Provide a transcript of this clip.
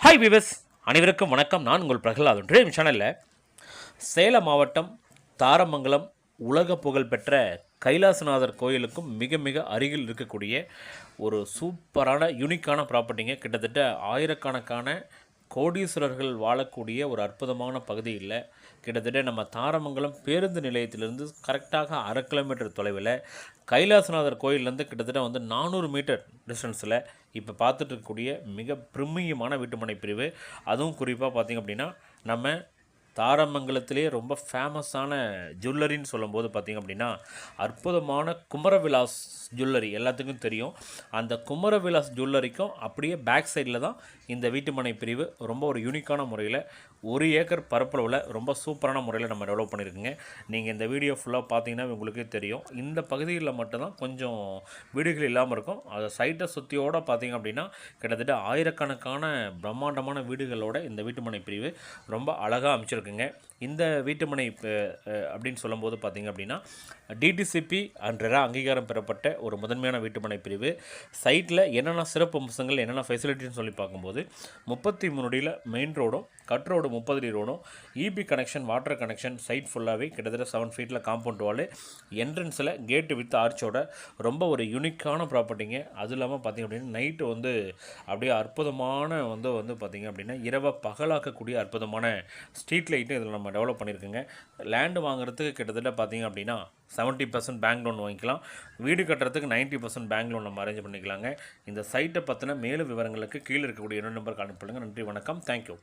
Hi விவஸ் அனைவருக்கும் வணக்கம். நான் உங்கள் பிரகலாத் ட்ரீம் சேனலில் சேலம் மாவட்டம் தாரமங்கலம் உலக புகழ்பெற்ற கைலாசநாதர் கோயிலுக்கும் மிக மிக அருகில் இருக்கக்கூடிய ஒரு சூப்பரான யூனிக்கான ப்ராப்பர்ட்டிங்க கிட்டத்தட்ட ஆயிரக்கணக்கான கோடீஸ்வரர்கள் வாழக்கூடிய ஒரு அற்புதமான பகுதியில் கிட்டத்தட்ட நம்ம தாரமங்கலம் பேருந்து நிலையத்திலிருந்து கரெக்டாக அரை கிலோமீட்டர் தொலைவில் கைலாசநாதர் கோயிலேருந்து கிட்டத்தட்ட வந்து நானூறு மீட்டர் டிஸ்டன்ஸில் இப்போ பார்த்துட்டு இருக்கக்கூடிய மிக பிரமியமான வீட்டுமனை பிரிவு. அதுவும் குறிப்பாக பார்த்திங்க அப்படின்னா நம்ம தாரமங்கலத்திலே ரொம்ப ஃபேமஸான ஜுவல்லரின்னு சொல்லும்போது பார்த்திங்க அப்படின்னா அற்புதமான குமரவிலாஸ் ஜுவல்லரி எல்லாத்துக்கும் தெரியும். அந்த குமரவிலாஸ் ஜுவல்லரிக்கும் அப்படியே பேக் சைடில் தான் இந்த வீட்டுமனை பிரிவு ரொம்ப ஒரு யூனிக்கான முறையில் ஒரு ஏக்கர் பரப்பளவில் ரொம்ப சூப்பரான முறையில் நம்ம டெவலப் பண்ணியிருக்குங்க. நீங்கள் இந்த வீடியோ ஃபுல்லாக பார்த்தீங்கன்னா உங்களுக்கே தெரியும். இந்த பகுதியில் மட்டும்தான் கொஞ்சம் வீடுகள் இல்லாமல் இருக்கும். அதை சைட்டை சுற்றியோடு பார்த்தீங்க அப்படின்னா கிட்டத்தட்ட ஆயிரக்கணக்கான பிரம்மாண்டமான வீடுகளோட இந்த வீட்டுமனை பிரிவு ரொம்ப அழகாக இருக்குங்க. இந்த வீட்டுமனை அப்படின்னு சொல்லும்போது பார்த்திங்க அப்படின்னா டிடிசிபி அன்ற அங்கீகாரம் பெறப்பட்ட ஒரு முதன்மையான வீட்டுமனை பிரிவு. சைட்டில் என்னென்ன சிறப்பு அம்சங்கள் என்னென்ன ஃபெசிலிட்டின்னு சொல்லி பார்க்கும்போது முப்பத்தி மூணுடியில் மெயின் ரோடும் கட் ரோடு முப்பது அடி ரோடும் EB connection water connection site ஃபுல்லாகவே கிட்டத்தட்ட செவன் ஃபீட்டில் காம்பவுண்ட் வால் என்ட்ரன்ஸில் கேட்டு வித் ஆர்ச்சோட ரொம்ப ஒரு யூனிக்கான ப்ராப்பர்ட்டிங்க அதுவும் இல்லாமல் பார்த்திங்க அப்படின்னா நைட்டு வந்து அப்படியே அற்புதமான வந்து வந்து பார்த்திங்க அப்படின்னா இரவை பகலாக்கக்கூடிய அற்புதமான ஸ்ட்ரீட் லைட்டும் இதில் நம்ம டெவலப் பண்ணியிருக்குங்க. லேண்டு வாங்குறதுக்கு கிட்டத்தட்ட பார்த்திங்க அப்படின்னா செவன்ட்டி பர்சன்ட் பேங்க் லோன் வாங்கிக்கலாம். வீடு கட்டுறதுக்கு நைன்ட்டி பர்சன்ட் பேங்க் லோன் நம்ம அரேஞ்ச் பண்ணிக்கலாங்க. இந்த சைட்டை பற்றின மேலும் விவரங்களுக்கு கீழே இருக்கக்கூடிய இரண்டு நம்பருக்கு அனுப்பிடுங்க நன்றி வணக்கம். தேங்க்யூ